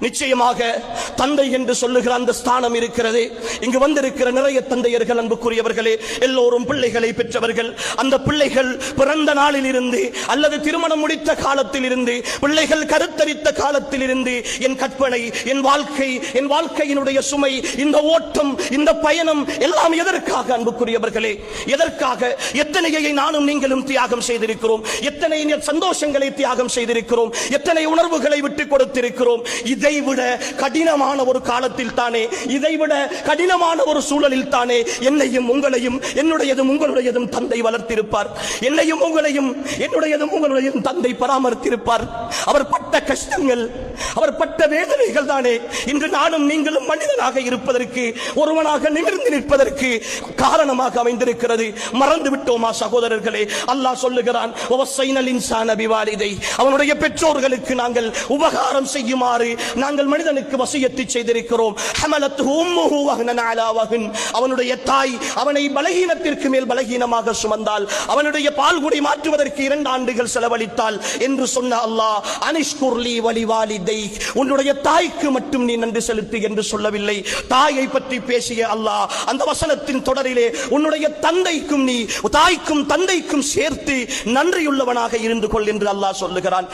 நிச்சயமாக தந்தை என்று சொல்லுகிற அந்த ஸ்தானம் இருக்கிறது. இங்கு வந்திருக்கிற நிறைய தந்தையர்கள் அன்புக்குரியவர்களே எல்லோரும் பிள்ளைகளை பெற்றவர்கள். அந்த பிள்ளைகள் பிறந்த நாளில் இருந்து அல்லது திருமணம் முடித்த காலத்தில் இருந்து பிள்ளைகள் கருத்தரித்த காலத்தில் இருந்து என் கற்பனை என் வாழ்க்கை என் வாழ்க்கையினுடைய சுமை இந்த ஓட்டம் இந்த பயணம் எல்லாம் எதற்காக அன்புக்குரியவர்களே? எதற்காக? எத்தனையை நானும் நீங்களும் தியாகம் செய்திருக்கிறோம். எத்தனை சந்தோஷங்களை தியாகம் செய்திருக்கிறோம். எத்தனை உணர்வுகளை விட்டு கொடுத்திருக்கிறோம். இதைவிட கடினமான ஒரு காலத்தில் தானே இதைவிட கடினமான ஒரு சூழலில் தானே என்னையும் உங்களையும் என்னுடையதும் உங்களுடையதும் தந்தை வளர்த்திருப்பார். என்னையும் உங்களையும் என்னுடையதும் உங்களுடையதும் தந்தை பராமரித்திருப்பார். அவர் பட்ட கஷ்டங்கள் அவர் பட்ட வேதனைகள் தானே. இன்று நானும் நீங்களும் மனிதனாக இருப்பதற்கு ஒருவனாக நிமிர்ந்து நிற்பதற்கு காரணமாக அமைந்திருக்கிறது. மறந்து விட்டோமா சகோதரர்களே? அல்லாஹ் சொல்லுகிறான் அவனுடைய பெற்றோர்களுக்கு நாங்கள் உபகாரம் செய்யுமாறு நாங்கள் மனிதனுக்கு வசியத்தை செய்திருக்கிறோம். அவனுடைய தாய் அவனை பலகீனத்திற்கு மேல் பலகீனமாக சுமந்தால் அவனுடைய பால் குடி மாற்றுவதற்கு இரண்டு ஆண்டுகள் செலவழித்தால் என்று சொன்ன அல்லாஹ் அனிஷ்குர்லி வலிவாலிதை உன்னுடைய தாய்க்கு மட்டும் நீ நன்றி செலுத்து என்று சொல்லவில்லை. தாயை பற்றி பேசிய அல்லாஹ் அந்த வசனத்தின் தொடரிலே உன்னுடைய தந்தைக்கும் நீ தாய்க்கும் தந்தைக்கும் சேர்த்து நன்றியுள்ளவனாக இருந்து கொள் என்று அல்லாஹ் சொல்லுகிறான்.